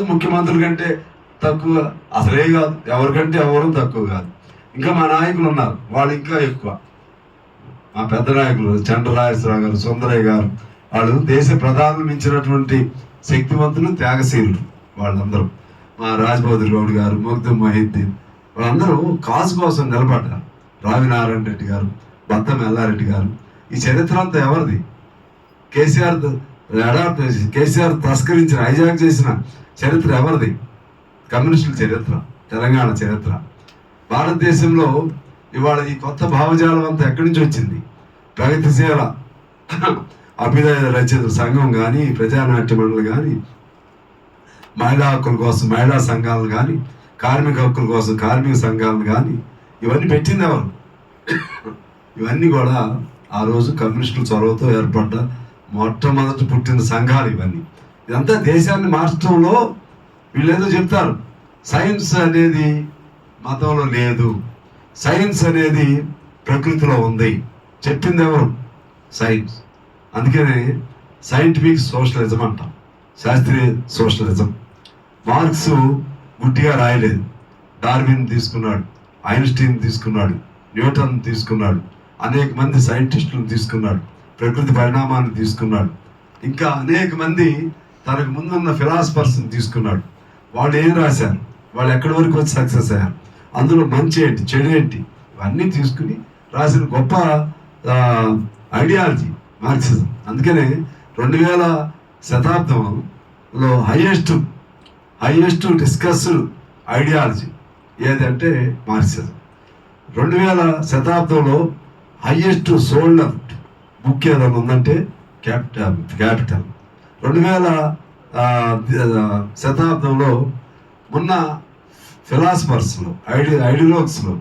కాదు ముఖ్యమంత్రుల కంటే తక్కువ. అసలే కాదు ఎవరికంటే ఎవరు తక్కువ కాదు. ఇంకా మా నాయకులు ఉన్నారు వాళ్ళు ఇంకా ఎక్కువ. మా పెద్ద నాయకులు చంద్రరాజేశ్వరరావు గారు సుందరయ్య గారు వాళ్ళు దేశ ప్రధానులు మించినటువంటి శక్తివంతులు త్యాగశీలుడు వాళ్ళందరూ. మా రాజబౌద్ధరి గౌడ్ గారు ముగ్ధు మహిద్దీన్ వాళ్ళందరూ కాజు కోసం నిలబడ్డారు. రావినారాయణ రెడ్డి గారు బత్తం ఎల్లారెడ్డి గారు. ఈ చరిత్ర అంతా ఎవరిది? కేసీఆర్ అడాప్ట్ కేసీఆర్ తస్కరించిన హైజాక్ చేసిన చరిత్ర ఎవరిది? కమ్యూనిస్టుల చరిత్ర తెలంగాణ చరిత్ర. భారతదేశంలో ఇవాళ ఈ కొత్త భావజాలం అంతా ఎక్కడి నుంచి వచ్చింది? ప్రగతిశీల అభ్యుదయ రచయిత సంఘం కానీ ప్రజానాట్య మండలి కానీ మహిళా హక్కుల కోసం మహిళా సంఘాలను కానీ కార్మిక హక్కుల కోసం కార్మిక సంఘాలను కానీ ఇవన్నీ పెట్టింది ఎవరు? ఇవన్నీ కూడా ఆ రోజు కమ్యూనిస్టుల చొరవతో ఏర్పడ్డ మొట్టమొదటి పుట్టిన సంఘాలు ఇవన్నీ. ఇదంతా దేశాన్ని మార్చడంలో వీళ్ళేదో చెప్తారు. సైన్స్ అనేది మతంలో లేదు. సైన్స్ అనేది ప్రకృతిలో ఉంది. చెప్పింది ఎవరు సైన్స్ అందుకనే సైంటిఫిక్ సోషలిజం అంటాం. శాస్త్రీయ సోషలిజం మార్క్స్ గుడ్డిగా రాయలేదు. డార్విన్ తీసుకున్నాడు. ఐన్స్టీన్ తీసుకున్నాడు. న్యూటన్ తీసుకున్నాడు. అనేక మంది సైంటిస్టులను తీసుకున్నాడు. ప్రకృతి పరిణామాన్ని తీసుకున్నాడు. ఇంకా అనేక మంది తనకు ముందున్న ఫిలాసఫర్స్ని తీసుకున్నాడు. వాళ్ళు ఏం రాశారు? వాళ్ళు ఎక్కడి వరకు వచ్చి సక్సెస్ అయ్యారు? అందులో మంచి ఏంటి? చెడు ఏంటి? ఇవన్నీ తీసుకుని రాసిన గొప్ప ఐడియాలజీ మార్క్సిజం అందుకనే రెండు వేల శతాబ్దంలో హైయెస్ట్ హైయెస్ట్ డిస్కస్డ్ ఐడియాలజీ ఏదంటే మార్క్సిజం రెండు వేల శతాబ్దంలో హైయెస్ట్ సోల్డ్ బుక్ ఏదైనా ఉందంటే క్యాపిటల్ క్యాపిటల్. రెండు వేల శతాబ్దంలో ఉన్న ఫిలాసఫర్స్లో ఐడి ఐడియాలజీస్లో